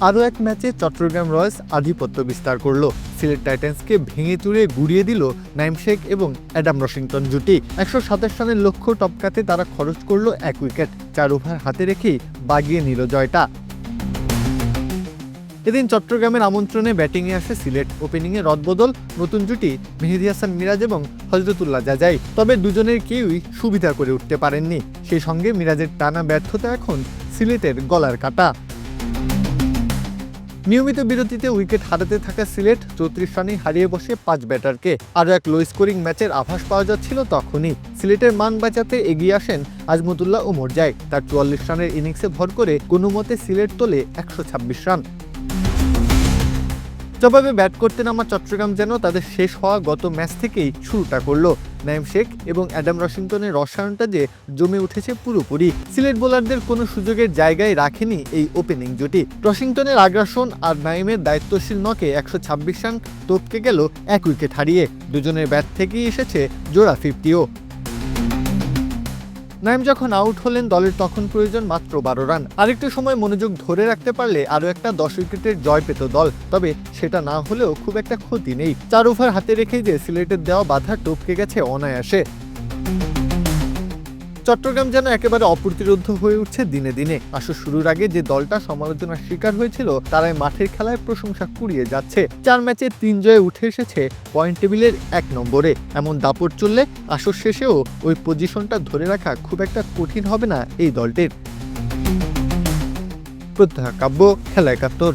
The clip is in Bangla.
আরও এক ম্যাচে চট্টগ্রাম রয়্যালস আধিপত্য বিস্তার করল। সিলেট টাইটান্সকে ভেঙে চুরে গুড়িয়ে দিল নাইম শেখ এবং অ্যাডাম রশিংটন জুটি। একশো সাতাশ রানের লক্ষ্য টপকাতে তারা খরচ করল এক উইকেট, চার ওভার হাতে রেখেই বাগিয়ে নিল জয়টা। এদিন চট্টগ্রামের আমন্ত্রণে ব্যাটিংয়ে আসে সিলেট। ওপেনিংয়ে রদবদল, নতুন জুটি, মেহেদি হাসান মিরাজ এবং হজরতুল্লাহ জাজাই। তবে দুজনের কেউই সুবিধা করে উঠতে পারেননি। সেই সঙ্গে মিরাজের টানা ব্যর্থতা এখন সিলেটের গলার কাটা। নিয়মিত বিরতিতে উইকেট হারাতে থাকা সিলেট চৌত্রিশ রানে হারিয়ে বসে পাঁচ ব্যাটারকে। আরও এক লো স্কোরিং ম্যাচের আভাস পাওয়া যাচ্ছিল তখনই। সিলেটের মান বাঁচাতে এগিয়ে আসেন আজমতুল্লাহ ও মোরজাই তার চুয়াল্লিশ রানের ইনিংসে ভর করে কোনো মতে সিলেট তোলে একশো ছাব্বিশ রান। জবাবে ব্যাট করতে নামা চট্টগ্রাম যেন তাদের শেষ হওয়া গত ম্যাচ থেকেই শুরুটা করল। নাইম শেখ এবং অ্যাডাম রশিংটনের রসায়নটা যে জমে উঠেছে পুরোপুরি, সিলেট বোলারদের কোনো সুযোগের জায়গায় রাখেনি এই ওপেনিং জুটি। রশিংটনের আগ্রাসন আর নাইমের দায়িত্বশীল নকে একশো ছাব্বিশ রান টপকে গেল এক উইকেট হারিয়ে। দুজনের ব্যাট থেকেই এসেছে জোড়া ফিফটিও। নাইম যখন আউট হলেন দলের তখন প্রয়োজন মাত্র বারো রান। আরেকটু সময় মনোযোগ ধরে রাখতে পারলে আরও একটা দশ উইকেটের জয় পেত দল। তবে সেটা না হলেও খুব একটা ক্ষতি নেই। চার ওভার হাতে রেখেই যে সিলেটের দেওয়া বাধা টপকে গেছে অনায়াসে। চট্টগ্রাম যেন একেবারে অপ্রতিরোধ হয়ে উঠছে দিনে দিনে। আসর শুরুর আগে যে দলটা সমালোচনার শিকার হয়েছিল তারাই মাঠের খেলায় প্রশংসা কুড়িয়ে যাচ্ছে। চার ম্যাচে তিন জয়ে উঠে এসেছে পয়েন্ট টেবিলের এক নম্বরে। এমন দাপট চললে আসর শেষেও ওই পজিশনটা ধরে রাখা খুব একটা কঠিন হবে না এই দলটির। প্রত্যহ কাব্য, খেলা একাত্তর।